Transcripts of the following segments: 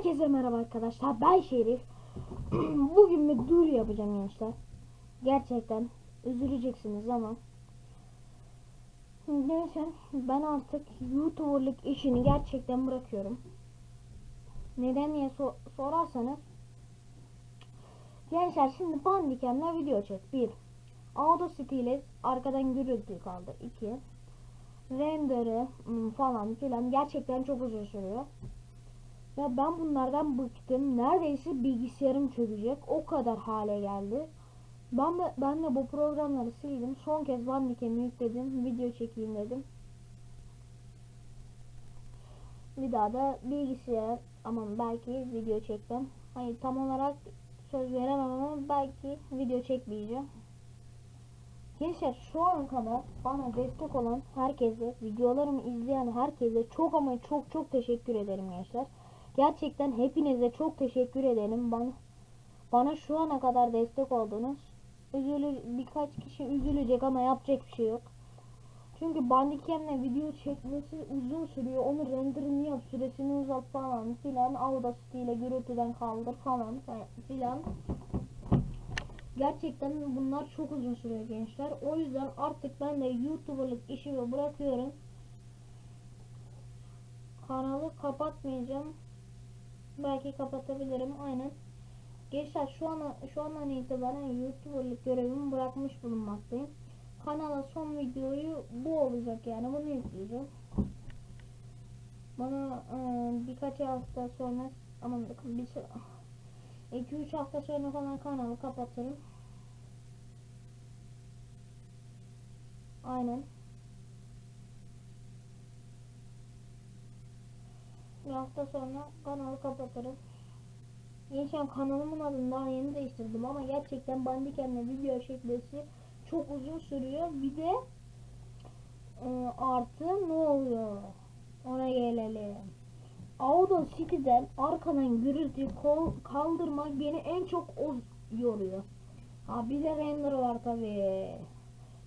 Herkese merhaba arkadaşlar. Ben Şerif. Bugün bir dur yapacağım gençler. Gerçekten üzüleceksiniz ama Neyse ben artık YouTuber'lık işini gerçekten bırakıyorum. Neden diye so- sorarsanız Gençler şimdi Bandicam'la video çek. 1. Audacity ile arkadan gürültü kaldı. 2. Render'ı hmm, falan filan gerçekten çok uzun sürüyor. Ya ben bunlardan bıktım. Neredeyse bilgisayarım çökecek. O kadar hale geldi. Ben de, ben de bu programları sildim. Son kez Bandicam'i yükledim. Video çekeyim dedim. Bir daha da bilgisayar ama belki video çekmem. Hayır tam olarak söz veremem ama belki video çekmeyeceğim. Gençler şu ana kadar bana destek olan herkese, videolarımı izleyen herkese çok ama çok çok teşekkür ederim gençler. Gerçekten hepinize çok teşekkür ederim. Bana bana şu ana kadar destek oldunuz. Üzülür birkaç kişi üzülecek ama yapacak bir şey yok. Çünkü Bandicam'le video çekmesi uzun sürüyor. Onu renderını yap, süresini uzat falan filan. Audacity ile gürültüden kaldır falan filan. Gerçekten bunlar çok uzun sürüyor gençler. O yüzden artık ben de YouTuber'lık işimi bırakıyorum. Kanalı kapatmayacağım. Belki kapatabilirim aynen. Gençler şu an şu andan itibaren YouTuber'lık görevimi bırakmış bulunmaktayım. Kanala son videoyu bu olacak yani bunu yükleyeceğim. Bana e, birkaç hafta sonra bakın bir 2-3 hafta sonra falan kanalı kapatırım. Aynen. Bir hafta sonra kanalı kapatırım. Gençler kanalımın adını daha yeni değiştirdim ama gerçekten Bandicam'le video çekmesi çok uzun sürüyor. Bir de e, artı ne oluyor? Ona gelelim. Audacity'den arkadan gürültü kaldırmak beni en çok o yoruyor. Ha bir de render var tabi.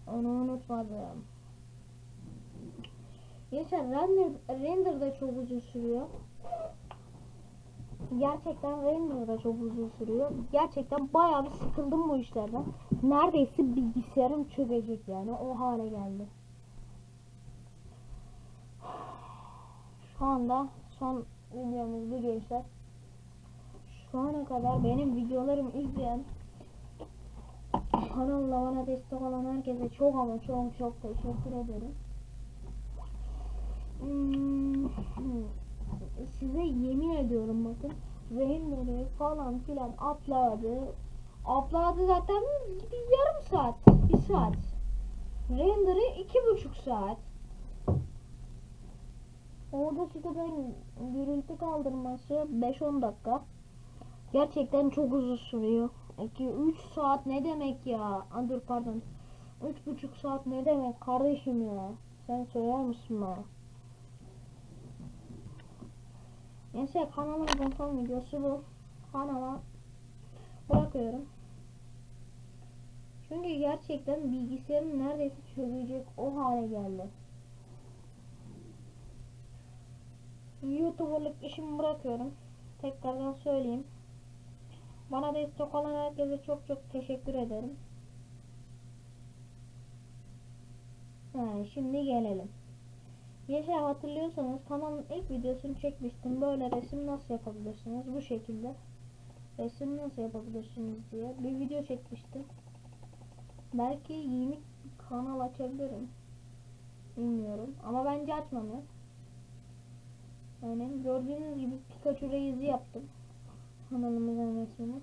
Onu unutmadım. Geçen render, render da çok uzun sürüyor. Gerçekten render da çok uzun sürüyor. Gerçekten bayağı bir sıkıldım bu işlerden. Neredeyse bilgisayarım çökecek yani o hale geldi. Şu anda son videomuz bu gençler. Şu ana kadar benim videolarımı izleyen kanalla bana destek olan herkese çok ama çok çok teşekkür ederim. Size yemin ediyorum bakın render'ı falan filan atladı. Atladı zaten bir yarım saat, bir saat. Render'ı iki buçuk saat. Orada siteden gürültü kaldırması 5-10 dakika. Gerçekten çok uzun sürüyor. 2-3 saat ne demek ya? Dur pardon. 3,5 saat ne demek kardeşim ya? Sen söyler misin bana? Neyse kanalımızın son videosu bu. Kanala bırakıyorum. Çünkü gerçekten bilgisayarım neredeyse çökecek o hale geldi. YouTuber'lık işimi bırakıyorum. Tekrardan söyleyeyim. Bana destek olan herkese çok çok teşekkür ederim. Ha, şimdi gelelim. Yaşar hatırlıyorsanız kanalın ilk videosunu çekmiştim. Böyle resim nasıl yapabilirsiniz? Bu şekilde. Resim nasıl yapabilirsiniz diye bir video çekmiştim. Belki yeni kanal açabilirim. Bilmiyorum. Ama bence açmam ya. Aynen gördüğünüz gibi Pikachu Reis'i yaptım. Kanalımızın resmini.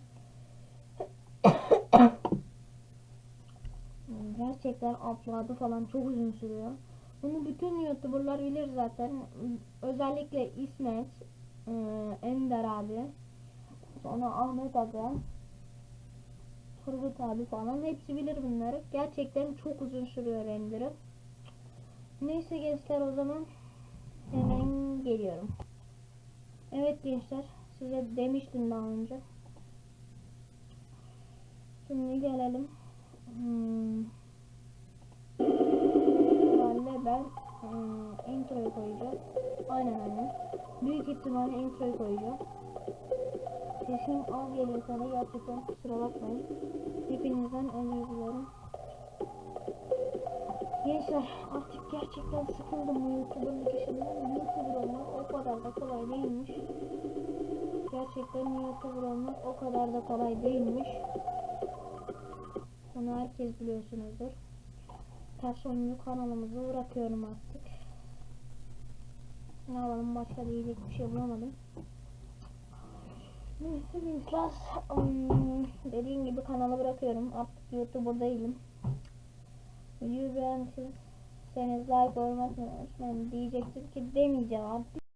Gerçekten upload'ı falan çok uzun sürüyor. Bunu bütün youtuberlar bilir zaten. Özellikle İsmet, e, Ender abi, sonra Ahmet Aga, Turgut abi falan hepsi bilir bunları. Gerçekten çok uzun sürüyor render'ı. Neyse gençler o zaman hemen geliyorum. Evet gençler size demiştim daha önce. Şimdi gelelim. Hmm. Hmm, introyu koyacağım. Aynen aynen. Büyük ihtimalle introyu koyacağım. Sesim az geliyorsa da gerçekten kusura bakmayın. Hepinizden özür dilerim. Gençler artık gerçekten sıkıldım bu YouTuber'lık işinden. YouTuber olmak o kadar da kolay değilmiş. Gerçekten YouTuber olmak o kadar da kolay değilmiş. Bunu herkes biliyorsunuzdur. Ters oyunlu kanalımızı bırakıyorum artık. Ne alalım başka diyecek bir şey bulamadım. Neyse gençler. Hmm, dediğim gibi kanalı bırakıyorum. Artık YouTuber değilim. Videoyu beğendiyseniz like olmasını unutmayın diyecektim ki demeyeceğim artık.